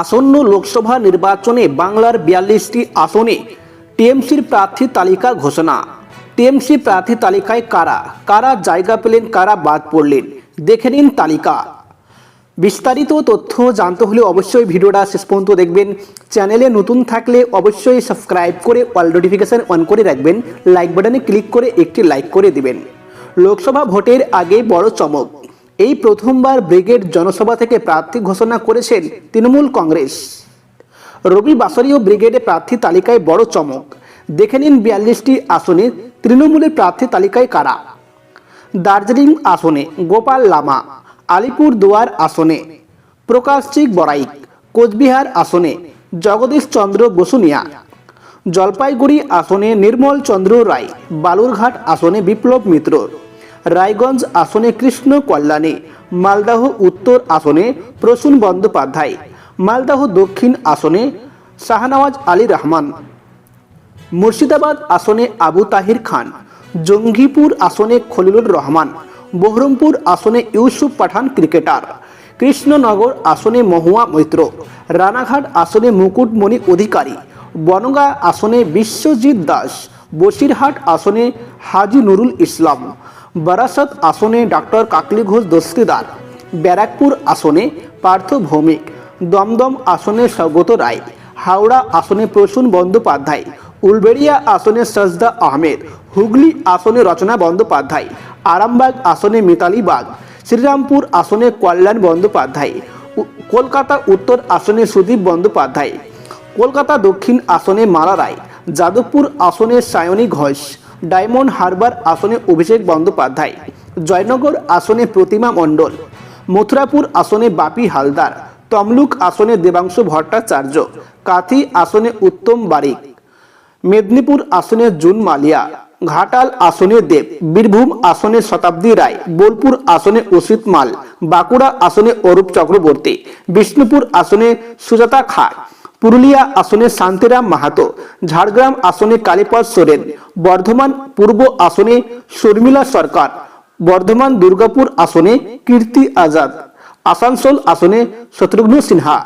আসন্ন লোকসভা নির্বাচনে বাংলার বিয়াল্লিশটি আসনে টিএমসির প্রার্থী তালিকা ঘোষণা। টিএমসি প্রার্থী তালিকায় কারা? কারা জায়গা পেলেন? কারা বাদ পড়লেন? দেখে নিন তালিকা। বিস্তারিত তথ্য জানতে হলে অবশ্যই ভিডিওটা শেষ পর্যন্ত দেখবেন। চ্যানেলে নতুন থাকলে অবশ্যই সাবস্ক্রাইব করে অল নোটিফিকেশান অন করে রাখবেন। লাইক বাটনে ক্লিক করে একটি লাইক করে দিবেন। লোকসভা ভোটের আগে বড় চমক। এই প্রথমবার ব্রিগেড জনসভা থেকে প্রার্থী ঘোষণা করেছেন তৃণমূল কংগ্রেস। রবি বাসরীয় ব্রিগেডে প্রার্থী তালিকায় বড় চমক। দেখে নিন বিয়াল্লিশটি আসনে তৃণমূলের প্রার্থী তালিকায় কারা? দার্জিলিং আসনে গোপাল লামা আলিপুর দুয়ার আসনে প্রকাশচিক বড়াইক কোচবিহার আসনে জগদীশ চন্দ্র বসুনিয়া, জলপাইগুড়ি আসনে নির্মল চন্দ্র রায়, বালুরঘাট আসনে বিপ্লব মিত্র। রায়গঞ্জ আসনে কৃষ্ণ কল্যাণী, মালদাহ উত্তর আসনে প্রসূন বন্দ্যোপাধ্যায়, মালদাহ দক্ষিণ আসনে শাহনওয়াজ আলী রহমান, মুর্শিদাবাদ আসনে আবু তাহির খান, জঙ্গিপুর আসনে খলিলুর রহমান, বহরমপুর আসনে ইউসুফ পাঠান ক্রিকেটার, কৃষ্ণনগর আসনে মহুয়া মৈত্র, রানাঘাট আসনে মুকুটমণি অধিকারী, বনগাঁ আসনে বিশ্বজিৎ দাস বসিরহাট আসনে হাজি নুরুল ইসলাম, বারাসত আসনে ডাক্তার কাকলি ঘোষ দস্তিদার, ব্যারাকপুর আসনে পার্থ ভৌমিক, দমদম আসনে স্বগত রায়, হাওড়া আসনে প্রসূন বন্দ্যোপাধ্যায়, উলবেড়িয়া আসনে সজদা আহমেদ, হুগলি আসনে রচনা বন্দ্যোপাধ্যায়, আরামবাগ আসনে মিতালি বাগ, শ্রীরামপুর আসনে কল্যাণ বন্দ্যোপাধ্যায় কলকাতা উত্তর আসনে সুদীপ বন্দ্যোপাধ্যায়, কলকাতা দক্ষিণ আসনে মালা রায় যাদবপুর আসনে সায়নী ঘোষ, ডায়মন্ড হারবার আসনে অভিষেক বন্দ্যোপাধ্যায়, জয়নগর আসনে প্রতিমা মণ্ডল, মথুরাপুর আসনে বাপি হালদার, তমলুক আসনে দেবাংশু ভট্টাচার্য, কাথি আসনে উত্তম বারিক, মেদিনীপুর আসনে জুন মালিয়া, ঘাটাল আসনে দেব, বীরভূম আসনে শতাব্দী রায়, বোলপুর আসনে অসিত মাল, বাঁকুড়া আসনে অরূপ চক্রবর্তী, বিষ্ণুপুর আসনে সুজাতা খা। পুরুলিয়া আসনে শান্তিরাম মাহাতো, ঝাড়গ্রাম আসনে কালীপদ সোরেন, বর্ধমান পূর্ব আসনে শর্মিলা সরকার, বর্ধমান দুর্গাপুর আসনে কীর্তি আজাদ, আসানসোল আসনে শত্রুঘ্ন সিনহা।